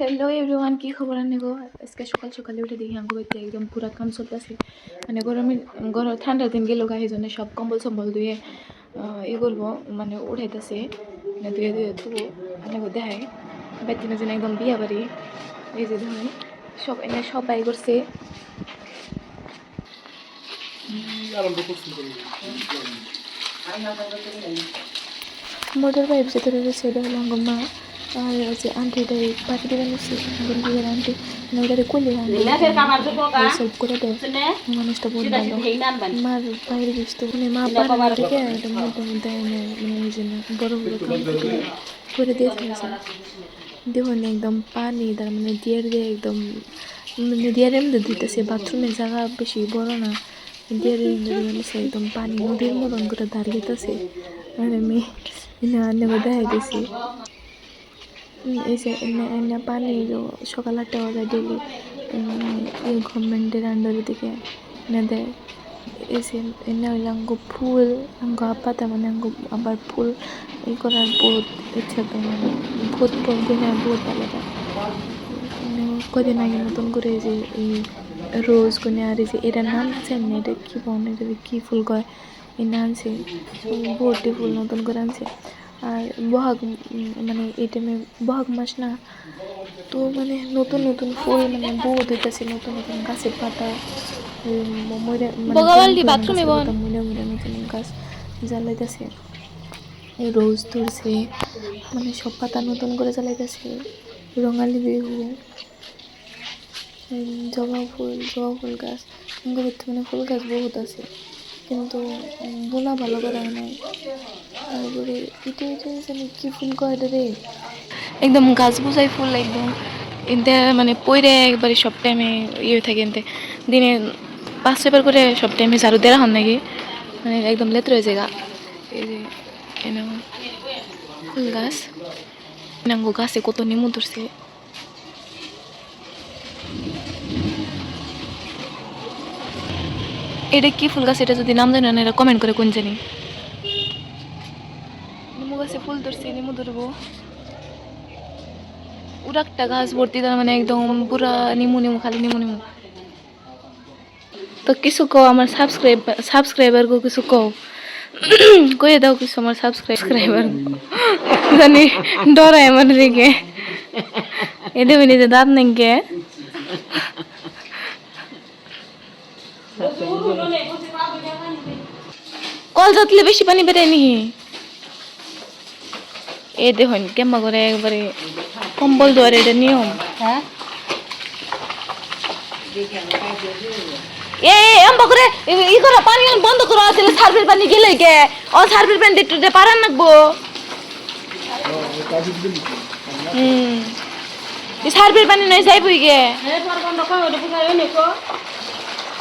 Hello everyone কি খবর? আনে গো, আজকে সকাল সকালে উঠে দেখি আঙ্গু বাড়িতে একদম পুরা কাম চলতেছে। মানে গরমে গরম ঠান্ডার দিন গেল গায়ে জন্য সব কম্বল সম্বল ধুয়ে ই করব মানে উঠাইতেছে। মানে ধুয়ে ধুয়ে তো মানে দেখায় বাড়িতে যেন একদম বিয়া বাড়ি। এই যে ধরেন, সব, এনে সব বাই করছে। মোটর পাইপ যেটা রয়েছে, এটা হলো মা। আর হচ্ছে আন্টিটা এই পাখি দিয়ে বানিয়েছে গরিবের আন্টি মানে ওটারে কোলে সব করে দেয় মানুষটা বহুত ভালো মার বাইরে গেছিল মানে মা পারে থেকে এনে মানে এই জন্য বড় বড় কাম করে দিয়ে ফেলেছে দেখুন একদম পানি তার মানে দিয়ার দিয়ে একদম মানে দিয়ারের মধ্যে দিতেছে বাথরুমের জায়গা বেশি বড় না মধ্যে দিতেছে একদম পানি নদীর মতন করে দাঁড়িয়েতেছে আর আমি না নেবে দেখা গেছি এনে পানি সকাল আটটা বাজে ডেলি গভর্নমেন্টের আন্ডারের দিকে এনে দেয়। যে এনে হইলে আঙ্গ ফুল আঙ্গ পাতা মানে আঙ্গ আবার ফুল ই করার বহুত ইচ্ছা তো মানে বহুত গুণে বহুত ভালো মানে কদিন আগে নতুন করে যে এই রোজ গুনে আর যে এটার নাম আছে এমনি এটা কি বলে, এটা কি ফুল কয়? এই নাম আনছে বহুটি ফুল নতুন করে আনছে। আর বহাগ মানে এই টাইমে বহাগ মাস না তো মানে নতুন নতুন ফুল মানে বহুত হইতেছে নতুন নতুন গাছের পাতা মানে গাছ জ্বালাইতেছে। রোজ ধরছে মানে সব পাতা নতুন করে জ্বালাইতেছে রঙালি বিহু জবা ফুল জবা ফুল গাছ বর্তমানে ফুল গাছ বহুত আছে। কিন্তু বোনা ভালো করে নাই। তারপরে এটা জানি কি ফুল কয় রে একদম গাছ বুঝাই ফুল একদম। এনতে মানে পইরে একবারে সব টাইমে ইয়ে থাকে এনতে। দিনে পাঁচ ছয়বার করে সব টাইমে ঝাড়ু দেওয়া হন নাকি? মানে একদম লেত্র হয়ে যায় গা। এই যে এনে ফুল গাছ। নাঙ্গো গাছে কত নিমু ধরছে। এটা কি ফুল গাছ? এটা যদি নাম জানেন এটা কমেন্ট করে কোন জানি। নিমু গাছে ফুল ধরছে, নিমু ধরবো। একটা গাছ ভর্তি, তার মানে একদম পুরা নিমু নিমু, খালি নিমু নিমু। তো কিছু কও আমার সাবস্ক্রাইব গো কিছু কও। কয়ে দাও কিছু আমার সাবস্ক্রাইবার জানি, ডরায় আমার রেগে এদের নিজে দাঁত নেই গে কল যাতলে বেশি পানি বেরোয় নি। এ দেখুন, কেমন করে একবারে কম্বল দেওয়ার এটা নিয়ম হ্যাঁ? এ এম্বা করে ই- করে, পানি বন্ধ করো আসলে সার্ভের পানি গেলে গে। ও সার্ভের পানি একটু পারান নাকবো হুম। সার্ভের পানি নয়, যাইবই গে।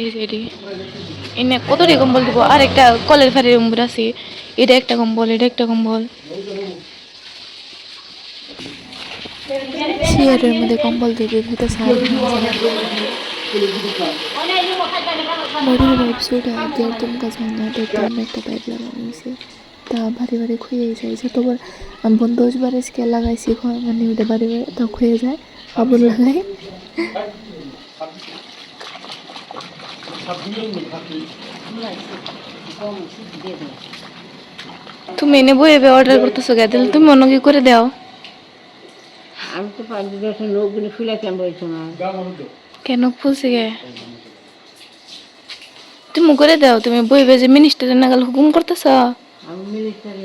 এই এটি। এনে কতটি কম্বল দিব? আর একটা কলের ফাড়ির উম্বর আছে। এটা একটা কম্বল, এটা একটা কম্বল। চেয়ারের মধ্যে কম্বল দিয়ে দিয়ে ভাঙা দেখতাম একটা পাইপ লাগানো তা ভারী ভারী খুঁয়ে যায় যতবার বন্ধ স্কেল লাগাইছি মানে ওটা বাড়ি বাড়ি তা খুঁয়ে যায়। আবার লাগাই তুমি এনে বই এবে অর্ডার করতেছো গে তাহলে তুমি অন্য কি করে দাও? আমি তো পাঁচ বছর লোকগুলো ফুলাইতাম বলছো না? কেন ফুলছে গে তুমি করে দাও তুমি বইবে যে মিনিস্টারের নাগাল হুকুম করতেছ? আমি মিলিটারি